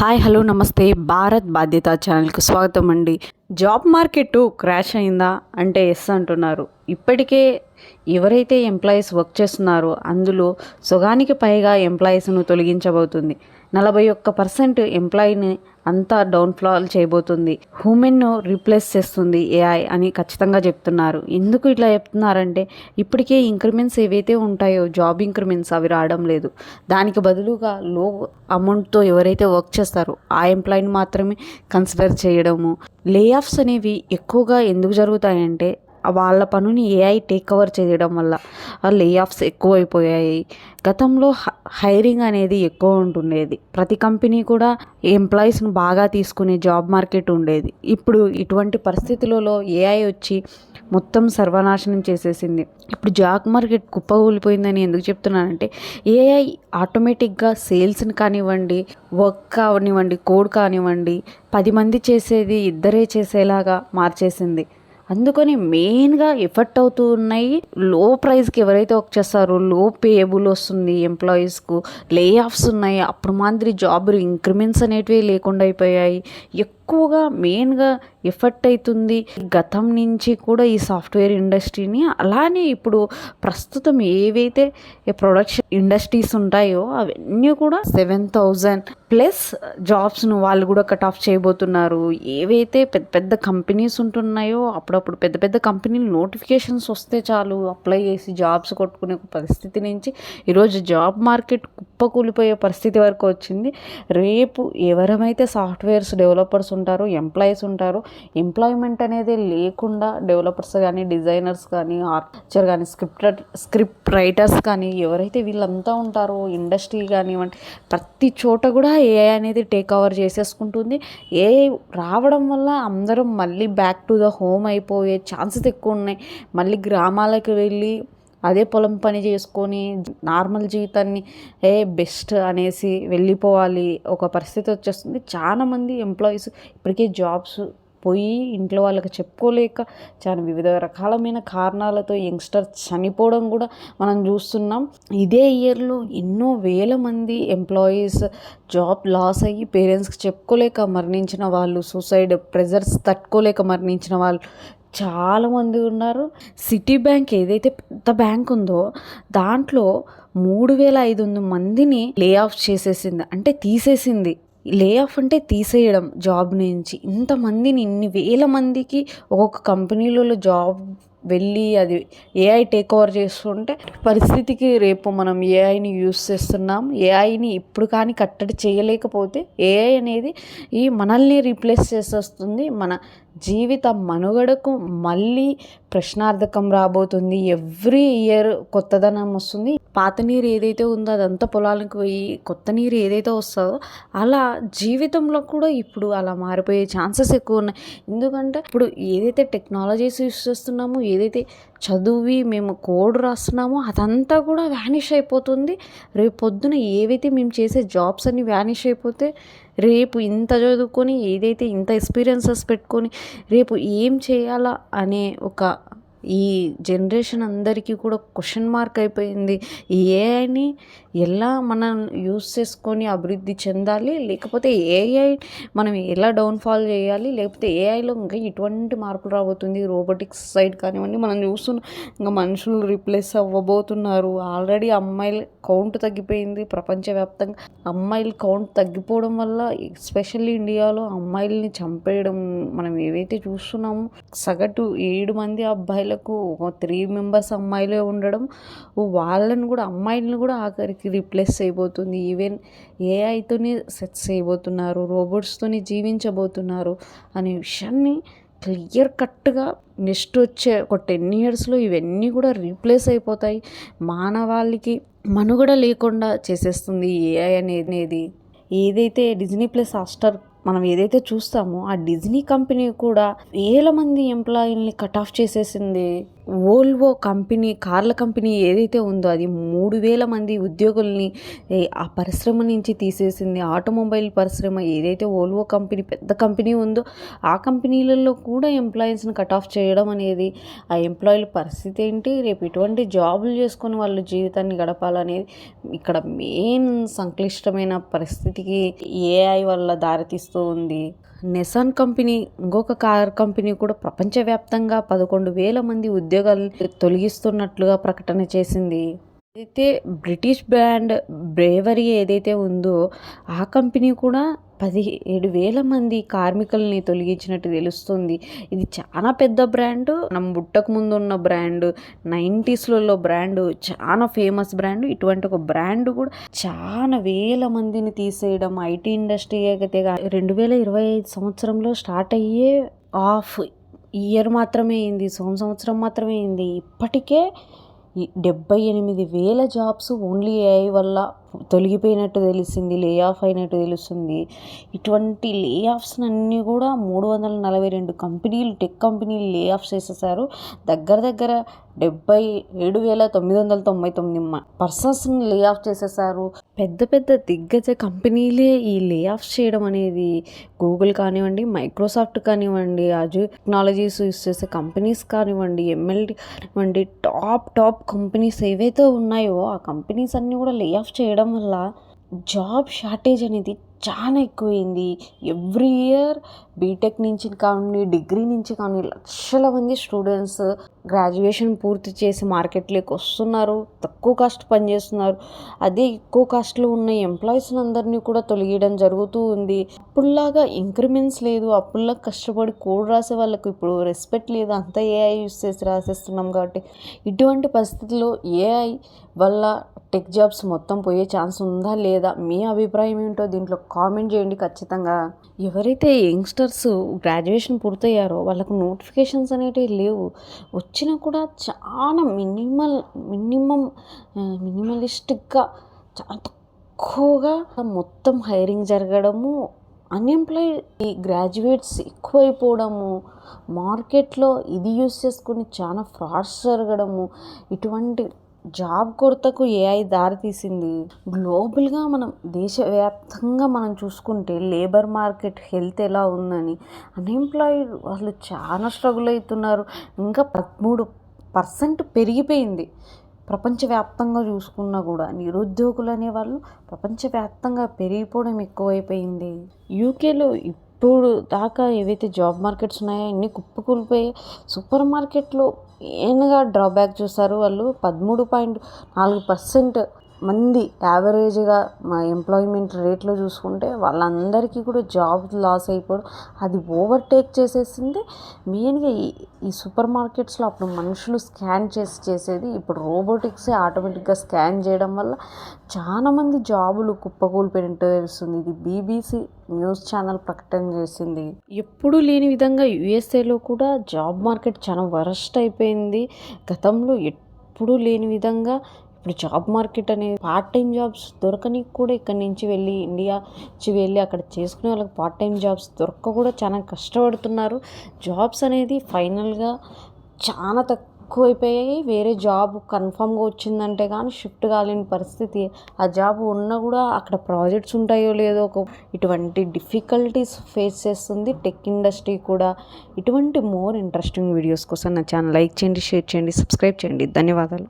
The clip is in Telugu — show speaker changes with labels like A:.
A: హాయ్ హలో నమస్తే. భారత్ బాధ్యత ఛానల్కు స్వాగతం అండి. జాబ్ మార్కెట్ క్రాష్ అయిందా అంటే ఎస్ అంటున్నారు. ఇప్పటికే ఎవరైతే ఎంప్లాయీస్ వర్క్ చేస్తున్నారో అందులో సగానికి పైగా ఎంప్లాయీస్ను తొలగించబోతుంది. నలభై ఒక్క పర్సెంట్ ఎంప్లాయీని అంతా డౌన్ఫాల్ చేయబోతుంది. హ్యూమెన్ను రీప్లేస్ చేస్తుంది ఏఐ అని ఖచ్చితంగా చెప్తున్నారు. ఎందుకు ఇట్లా చెప్తున్నారంటే ఇప్పటికే ఇంక్రిమెంట్స్ ఏవైతే ఉంటాయో జాబ్ ఇంక్రిమెంట్స్ అవి రావడం లేదు. దానికి బదులుగా లో అమౌంట్తో ఎవరైతే వర్క్ చేస్తారో ఆ ఎంప్లాయీని మాత్రమే కన్సిడర్ చేయడము. లే ఆఫ్స్ అనేవి ఎక్కువగా ఎందుకు జరుగుతాయంటే వాళ్ళ పనుని ఏఐ టేక్ ఓవర్ చేయడం వల్ల లే ఆఫ్స్ ఎక్కువైపోయాయి. గతంలో హైరింగ్ అనేది ఎక్కువ ఉంటుండేది. ప్రతి కంపెనీ కూడా ఎంప్లాయీస్ను బాగా తీసుకునే జాబ్ మార్కెట్ ఉండేది. ఇప్పుడు ఇటువంటి పరిస్థితులలో ఏఐ వచ్చి మొత్తం సర్వనాశనం చేసేసింది. ఇప్పుడు జాబ్ మార్కెట్ కుప్పకూలిపోయిందని ఎందుకు చెప్తున్నానంటే ఏఐ ఆటోమేటిక్గా సేల్స్ని కానివ్వండి వర్క్ కానివ్వండి కోడ్ కానివ్వండి పది మంది చేసేది ఇద్దరే చేసేలాగా మార్చేసింది. అందుకని మెయిన్గా ఎఫెక్ట్ అవుతూ ఉన్నాయి. లో ప్రైస్కి ఎవరైతే వర్క్ చేస్తారో లో పేయబుల్ వస్తుంది ఎంప్లాయీస్కు లే ఆఫ్స్ ఉన్నాయి. అప్పుడు మాదిరి జాబ్ ఇంక్రిమెంట్స్ అనేటివి లేకుండా అయిపోయాయి. ఎక్కువగా మెయిన్గా ఎఫెక్ట్ అవుతుంది గతం నుంచి కూడా ఈ సాఫ్ట్వేర్ ఇండస్ట్రీని అలానే ఇప్పుడు ప్రస్తుతం ఏవైతే ప్రొడక్షన్ ఇండస్ట్రీస్ ఉంటాయో అవన్నీ కూడా సెవెన్ థౌజండ్ ప్లస్ జాబ్స్ను వాళ్ళు కూడా కట్ ఆఫ్ చేయబోతున్నారు. ఏవైతే పెద్ద పెద్ద కంపెనీస్ ఉంటున్నాయో అప్పుడప్పుడు పెద్ద పెద్ద కంపెనీలు నోటిఫికేషన్స్ వస్తే చాలు అప్లై చేసి జాబ్స్ కొట్టుకునే పరిస్థితి నుంచి ఈరోజు జాబ్ మార్కెట్ కుప్పకూలిపోయే పరిస్థితి వరకు వచ్చింది. రేపు ఎవరమైతే సాఫ్ట్వేర్స్ డెవలపర్స్ ఉంటారు ఎంప్లాయీస్ ఉంటారు. ఎంప్లాయ్మెంట్ అనేది లేకుండా డెవలపర్స్ కానీ డిజైనర్స్ కానీ ఆర్చర్ కానీ స్క్రిప్ట్ స్క్రిప్ట్ రైటర్స్ కానీ ఎవరైతే వీళ్ళంతా ఉంటారో ఇండస్ట్రీ కానివ్వండి ప్రతి చోట కూడా ఏఐ అనేది టేక్ ఓవర్ చేసేసుకుంటుంది. ఏఐ రావడం వల్ల అందరం మళ్ళీ బ్యాక్ టు ద హోమ్ అయిపోయే ఛాన్సెస్ ఎక్కువ ఉన్నాయి. మళ్ళీ గ్రామాలకు వెళ్ళి అదే పొలం పని చేసుకొని నార్మల్ జీవితాన్ని ఏ బెస్ట్ అనేసి వెళ్ళిపోవాలి. ఒక పరిస్థితి వచ్చేస్తుంది. చాలామంది ఎంప్లాయీస్ ఇప్పటికే జాబ్స్ పోయి ఇంట్లో వాళ్ళకి చెప్పుకోలేక చాలా వివిధ రకాలమైన కారణాలతో యంగ్స్టర్స్ చనిపోవడం కూడా మనం చూస్తున్నాం. ఇదే ఇయర్లో ఎన్నో వేల మంది ఎంప్లాయీస్ జాబ్ లాస్ అయ్యి పేరెంట్స్కి చెప్పుకోలేక మరణించిన వాళ్ళు సూసైడ్ ప్రెజర్స్ తట్టుకోలేక మరణించిన వాళ్ళు చాలామంది ఉన్నారు. సిటీ బ్యాంక్ ఏదైతే పెద్ద బ్యాంక్ ఉందో దాంట్లో మూడు వేల ఐదు వందల మందిని లే ఆఫ్ చేసేసింది. అంటే తీసేసింది. లే ఆఫ్ అంటే తీసేయడం జాబ్ నుంచి. ఇంతమందిని ఇన్ని వేల మందికి ఒక్కొక్క కంపెనీలలో జాబ్ వెళ్ళి అది ఏఐ టేక్ ఓవర్ చేస్తుంటే పరిస్థితికి రేపు మనం ఏఐని యూస్ చేస్తున్నాం. ఏఐని ఇప్పుడు కానీ కట్టడి చేయలేకపోతే ఏఐ అనేది ఈ మనల్ని రీప్లేస్ చేసేస్తుంది. మన జీవిత మనుగడకు మళ్ళీ ప్రశ్నార్థకం రాబోతుంది. ఎవ్రీ ఇయర్ కొత్తదనం వస్తుంది. పాత నీరు ఏదైతే ఉందో అదంతా పొలాలకు పోయి కొత్త నీరు ఏదైతే వస్తుందో అలా జీవితంలో కూడా ఇప్పుడు అలా మారిపోయే ఛాన్సెస్ ఎక్కువ ఉన్నాయి. ఎందుకంటే ఇప్పుడు ఏదైతే టెక్నాలజీస్ యూస్ చేస్తున్నామో ఏదైతే చదివి మేము కోడ్ రాస్తున్నామో అదంతా కూడా వ్యానిష్ అయిపోతుంది. రేపు పొద్దున ఏవైతే మేము చేసే జాబ్స్ అన్ని వ్యానిష్ అయిపోతే రేపు ఇంత చదువుకొని ఏదైతే ఇంత ఎక్స్పీరియన్సెస్ పెట్టుకొని రేపు ఏం చేయాలా అనే ఒక ఈ జనరేషన్ అందరికీ కూడా క్వశ్చన్ మార్క్ అయిపోయింది. ఈ ఏఐని ఎలా మనం యూస్ చేసుకొని అభివృద్ధి చెందాలి? లేకపోతే ఏఐ మనం ఎలా డౌన్ఫాల్ చేయాలి? లేకపోతే ఏఐలో ఇంకా ఎటువంటి మార్పులు రాబోతుంది? రోబోటిక్స్ సైడ్ కానివ్వండి మనం చూస్తున్నాం ఇంకా మనుషులు రీప్లేస్ అవ్వబోతున్నారు. ఆల్రెడీ అమ్మాయిల కౌంట్ తగ్గిపోయింది. ప్రపంచవ్యాప్తంగా అమ్మాయిల కౌంట్ తగ్గిపోవడం వల్ల ఎస్పెషల్లీ ఇండియాలో అమ్మాయిల్ని చంపేయడం మనం ఏవైతే చూస్తున్నామో సగటు ఏడు మంది అబ్బాయిలకు ఒక త్రీ మెంబర్స్ అమ్మాయిలే ఉండడం వాళ్ళని కూడా అమ్మాయిలను కూడా ఆఖరికి రీప్లేస్ చేయబోతుంది. ఈవెన్ ఏఐతోనే సెట్ చేయబోతున్నారు రోబోట్స్తోనే జీవించబోతున్నారు అనే విషయాన్ని క్లియర్ కట్గా నెక్స్ట్ వచ్చే ఒక టెన్ ఇయర్స్లో ఇవన్నీ కూడా రీప్లేస్ అయిపోతాయి. మానవాళికి మనుగడ లేకుండా చేసేస్తుంది ఏఐ అనేది. ఏదైతే డిజ్నీ ప్లస్ హాస్టర్ మనం ఏదైతే చూస్తామో ఆ డిజ్నీ కంపెనీ కూడా వేల మంది ఎంప్లాయీల్ని కట్ ఆఫ్ చేసేసింది. ఓల్వో కంపెనీ కార్ల కంపెనీ ఏదైతే ఉందో అది మూడు వేల మంది ఉద్యోగుల్ని ఆ పరిశ్రమ నుంచి తీసేసింది. ఆటోమొబైల్ పరిశ్రమ ఏదైతే ఓల్వో కంపెనీ పెద్ద కంపెనీ ఉందో ఆ కంపెనీలలో కూడా ఎంప్లాయీస్ని కట్ ఆఫ్ చేయడం అనేది ఆ ఎంప్లాయీల పరిస్థితి ఏంటి? రేపు ఇటువంటి జాబులు చేసుకొని వాళ్ళ జీవితాన్ని గడపాలనేది ఇక్కడ మెయిన్ సంక్లిష్టమైన పరిస్థితికి ఏఐ వల్ల దారితీస్తూ ఉంది. నెసాన్ కంపెనీ ఇంకొక కార్ కంపెనీ కూడా ప్రపంచవ్యాప్తంగా పదకొండు వేల మంది ఉద్యోగాలు తొలగిస్తున్నట్లుగా ప్రకటన చేసింది. అయితే బ్రిటిష్ బ్రాండ్ బ్రేవరీ ఏదైతే ఉందో ఆ కంపెనీ కూడా పదిహేడు వేల మంది కార్మికుల్ని తొలగించినట్టు తెలుస్తుంది. ఇది చాలా పెద్ద బ్రాండ్. మనం బుట్టకు ముందు ఉన్న బ్రాండ్ నైంటీస్లలో బ్రాండ్ చాలా ఫేమస్ బ్రాండ్. ఇటువంటి ఒక బ్రాండ్ కూడా చాలా వేల మందిని తీసేయడం ఐటీ ఇండస్ట్రీ అయితే రెండు వేల ఇరవై ఐదు సంవత్సరంలో స్టార్ట్ అయ్యే ఆఫ్ ఇయర్ మాత్రమే అయింది. సోమ సంవత్సరం మాత్రమే అయింది. ఇప్పటికే డెబ్బై ఎనిమిది వేల జాబ్స్ ఓన్లీ ఏఐ వల్ల తొలగిపోయినట్టు తెలిసింది లే ఆఫ్ అయినట్టు తెలుస్తుంది. ఇటువంటి లే ఆఫ్స్ అన్నీ కూడా మూడు వందల నలభై రెండు కంపెనీలు టెక్ కంపెనీలు లే ఆఫ్ చేసేసారు. దగ్గర దగ్గర డెబ్బై ఏడు వేల తొమ్మిది వందల తొంభై తొమ్మిది పర్సన్స్ని లే ఆఫ్ చేసేసారు. పెద్ద పెద్ద దిగ్గజ కంపెనీలే ఈ లే ఆఫ్ చేయడం అనేది గూగుల్ కానివ్వండి మైక్రోసాఫ్ట్ కానివ్వండి అజు టెక్నాలజీస్ యూస్ చేసే కంపెనీస్ కానివ్వండి ఎంఎల్డి కానివ్వండి టాప్ టాప్ కంపెనీస్ ఏవైతే ఉన్నాయో ఆ కంపెనీస్ అన్నీ కూడా లే ఆఫ్ చేయడం వల్ల జాబ్ షార్టేజ్ అనేది చాలా ఎక్కువైంది. ఎవ్రీ ఇయర్ బీటెక్ నుంచి కానీ డిగ్రీ నుంచి కానీ లక్షల మంది స్టూడెంట్స్ గ్రాడ్యుయేషన్ పూర్తి చేసి మార్కెట్లోకి వస్తున్నారు. తక్కువ కాస్ట్ పనిచేస్తున్నారు. అదే ఎక్కువ కాస్ట్లో ఉన్న ఎంప్లాయీస్ని అందరినీ కూడా తొలగియడం జరుగుతూ ఉంది. అప్పుడులాగా ఇంక్రిమెంట్స్ లేదు. అప్పుల్లా కష్టపడి కోడ్ రాసే వాళ్ళకు ఇప్పుడు రెస్పెక్ట్ లేదు. అంతా ఏఐ యూస్ చేసి రాసేస్తున్నాం కాబట్టి ఇటువంటి పరిస్థితుల్లో ఏఐ వల్ల టెక్ జాబ్స్ మొత్తం పోయే ఛాన్స్ ఉందా లేదా? మీ అభిప్రాయం ఏంటో దీంట్లో కామెంట్ చేయండి ఖచ్చితంగా. ఎవరైతే యంగ్స్టర్స్ గ్రాడ్యుయేషన్ పూర్తయ్యారో వాళ్ళకు నోటిఫికేషన్స్ అనేటివి లేవు. వచ్చినా కూడా చాలా మినిమల్ మినిమం మినిమలిస్టిక్గా చాలా తక్కువగా మొత్తం హైరింగ్ జరగడము అన్ఎంప్లాయ్ ఈ గ్రాడ్యుయేట్స్ ఎక్కువైపోవడము మార్కెట్లో ఇది యూస్ చేసుకుని చాలా ఫ్రాడ్స్ జరగడము ఇటువంటి జాబ్ కొరతకు ఏఐ దారితీసింది. గ్లోబల్గా మనం దేశవ్యాప్తంగా మనం చూసుకుంటే లేబర్ మార్కెట్ హెల్త్ ఎలా ఉందని అన్ఎంప్లాయిడ్ వాళ్ళు చాలా స్ట్రగుల్ అవుతున్నారు. ఇంకా పదమూడు పర్సెంట్ పెరిగిపోయింది. ప్రపంచవ్యాప్తంగా చూసుకున్నా కూడా నిరుద్యోగులు అనేవాళ్ళు ప్రపంచవ్యాప్తంగా పెరిగిపోవడం ఎక్కువైపోయింది. యూకేలో ఇప్పుడు దాకా ఏవైతే జాబ్ మార్కెట్స్ ఉన్నాయో అన్నీ కుప్పకూలిపోయి సూపర్ మార్కెట్లో మెయిన్గా డ్రాబ్యాక్ చూస్తారు వాళ్ళు పదమూడు పాయింట్ నాలుగు పర్సెంట్ మంది యావరేజ్గా మా ఎంప్లాయ్మెంట్ రేట్లో చూసుకుంటే వాళ్ళందరికీ కూడా జాబ్ లాస్ అయిపోవడం అది ఓవర్టేక్ చేసేసింది. మెయిన్గా ఈ ఈ సూపర్ మార్కెట్స్లో అప్పుడు మనుషులు స్కాన్ చేసి చేసేది ఇప్పుడు రోబోటిక్సే ఆటోమేటిక్గా స్కాన్ చేయడం వల్ల చాలామంది జాబులు కుప్పకూలిపోయినట్టు తెలుస్తుంది. ఇది బీబీసీ న్యూస్ ఛానల్ ప్రకటన చేసింది. ఎప్పుడూ లేని విధంగా యుఎస్ఏలో కూడా జాబ్ మార్కెట్ చాలా వరస్ట్ అయిపోయింది. గతంలో ఎప్పుడూ లేని విధంగా ఇప్పుడు జాబ్ మార్కెట్ అనేది పార్ట్ టైం జాబ్స్ దొరకని కూడా ఇక్కడి నుంచి వెళ్ళి ఇండియా నుంచి వెళ్ళి అక్కడ చేసుకునే వాళ్ళకి పార్ట్ టైం జాబ్స్ దొరక్క కూడా చాలా కష్టపడుతున్నారు. జాబ్స్ అనేది ఫైనల్గా చాలా తక్కువైపోయాయి. వేరే జాబ్ కన్ఫామ్గా వచ్చిందంటే కానీ షిఫ్ట్ కాలేని పరిస్థితి. ఆ జాబ్ ఉన్నా కూడా అక్కడ ప్రాజెక్ట్స్ ఉంటాయో లేదో ఒక ఇటువంటి డిఫికల్టీస్ ఫేస్ చేస్తుంది. టెక్ ఇండస్ట్రీ కూడా. ఇటువంటి మోర్ ఇంట్రెస్టింగ్ వీడియోస్ కోసం నా ఛానల్ లైక్ చేయండి షేర్ చేయండి సబ్స్క్రైబ్ చేయండి. ధన్యవాదాలు.